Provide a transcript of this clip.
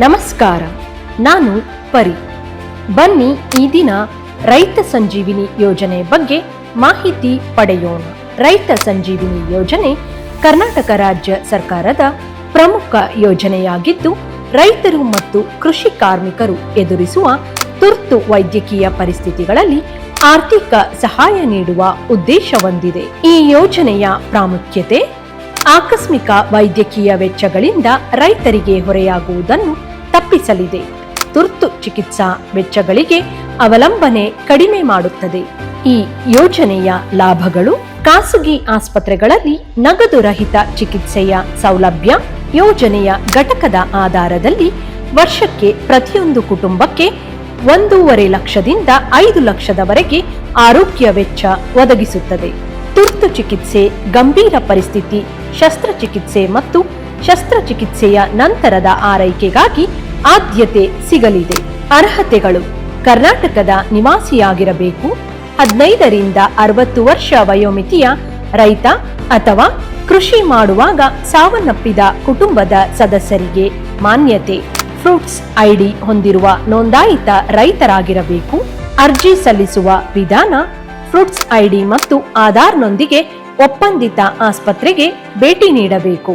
ನಮಸ್ಕಾರ, ನಾನು ಪರಿ. ಬನ್ನಿ ಈ ದಿನ ರೈತ ಸಂಜೀವಿನಿ ಯೋಜನೆ ಬಗ್ಗೆ ಮಾಹಿತಿ ಪಡೆಯೋಣ. ರೈತ ಸಂಜೀವಿನಿ ಯೋಜನೆ ಕರ್ನಾಟಕ ರಾಜ್ಯ ಸರ್ಕಾರದ ಪ್ರಮುಖ ಯೋಜನೆಯಾಗಿದ್ದು, ರೈತರು ಮತ್ತು ಕೃಷಿ ಕಾರ್ಮಿಕರು ಎದುರಿಸುವ ತುರ್ತು ವೈದ್ಯಕೀಯ ಪರಿಸ್ಥಿತಿಗಳಲ್ಲಿ ಆರ್ಥಿಕ ಸಹಾಯ ನೀಡುವ ಉದ್ದೇಶ ಹೊಂದಿದೆ. ಈ ಯೋಜನೆಯ ಪ್ರಾಮುಖ್ಯತೆ ಆಕಸ್ಮಿಕ ವೈದ್ಯಕೀಯ ವೆಚ್ಚಗಳಿಂದ ರೈತರಿಗೆ ಹೊರೆಯಾಗುವುದನ್ನು ತಪ್ಪಿಸಲಿದೆ. ತುರ್ತು ಚಿಕಿತ್ಸಾ ವೆಚ್ಚಗಳಿಗೆ ಅವಲಂಬನೆ ಕಡಿಮೆ ಮಾಡುತ್ತದೆ. ಈ ಯೋಜನೆಯ ಲಾಭಗಳು ಖಾಸಗಿ ಆಸ್ಪತ್ರೆಗಳಲ್ಲಿ ನಗದು ರಹಿತ ಚಿಕಿತ್ಸೆಯ ಸೌಲಭ್ಯ ಯೋಜನೆಯ ಘಟಕದ ಆಧಾರದಲ್ಲಿ ವರ್ಷಕ್ಕೆ ಪ್ರತಿಯೊಂದು ಕುಟುಂಬಕ್ಕೆ ಒಂದೂವರೆ ಲಕ್ಷದಿಂದ ಐದು ಲಕ್ಷದವರೆಗೆ ಆರೋಗ್ಯ ವೆಚ್ಚ ಒದಗಿಸುತ್ತದೆ. ತುರ್ತು ಚಿಕಿತ್ಸೆ, ಗಂಭೀರ ಪರಿಸ್ಥಿತಿ, ಶಸ್ತ್ರಚಿಕಿತ್ಸೆ ಮತ್ತು ಶಸ್ತ್ರಚಿಕಿತ್ಸೆಯ ನಂತರದ ಆರೈಕೆಗಾಗಿ ಆದ್ಯತೆ ಸಿಗಲಿದೆ. ಅರ್ಹತೆಗಳು. ಕರ್ನಾಟಕದ ನಿವಾಸಿಯಾಗಿರಬೇಕು. ಹದಿನೈದರಿಂದ ಅರವತ್ತು ವರ್ಷ ವಯೋಮಿತಿಯ ರೈತ ಅಥವಾ ಕೃಷಿ ಮಾಡುವಾಗ ಸಾವನ್ನಪ್ಪಿದ ಕುಟುಂಬದ ಸದಸ್ಯರಿಗೆ ಮಾನ್ಯತೆ. ಫ್ರೂಟ್ಸ್ ಐಡಿ ಹೊಂದಿರುವ ನೋಂದಾಯಿತ ರೈತರಾಗಿರಬೇಕು. ಅರ್ಜಿ ಸಲ್ಲಿಸುವ ವಿಧಾನ ಫ್ರೂಟ್ಸ್ ಐಡಿ ಮತ್ತು ಆಧಾರ್ನೊಂದಿಗೆ ಒಪ್ಪಂದಿತ ಆಸ್ಪತ್ರೆಗೆ ಭೇಟಿ ನೀಡಬೇಕು.